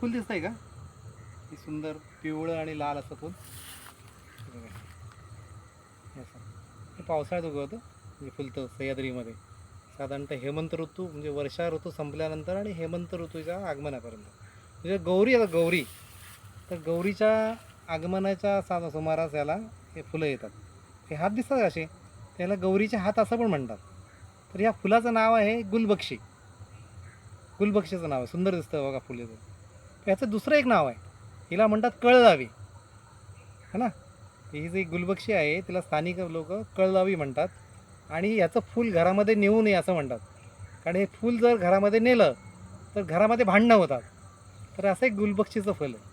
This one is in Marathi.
फुल दिसत आहे का? हे सुंदर पिवळं आणि लाल असं फुल. हे असं. हे पावसाळ्यात उगवतं. म्हणजे फुलतं सह्याद्रीमध्ये. साधारणतः हेमंत ऋतू म्हणजे वर्षा ऋतू संपल्यानंतर आणि हेमंत ऋतूच्या आगमनापर्यंत. म्हणजे गौरी आता गौरी. तर गौरीच्या आगमनाच्या सा सुमारास याला हे फुलं येतात. हे हात दिसतात का असे? त्याला गौरीचे हात असं पण म्हणतात. तर या फुलाचं नाव आहे गुलबक्षी. गुलबक्षीचं नाव आहे. सुंदर दिसतं बघा फुलेचं याचं दुसरं एक नाव आहे. हिला म्हणतात कळदावी है ना? ही जी गुलबक्षी आहे तिला स्थानिक लोक कळदावी म्हणतात. आणि याचं फूल घरामध्ये नेऊ नये असं म्हणतात. कारण हे फूल जर घरामध्ये नेलं तर घरामध्ये भांडणं होतात. तर असं एक गुलबक्षीचं फुल आहे.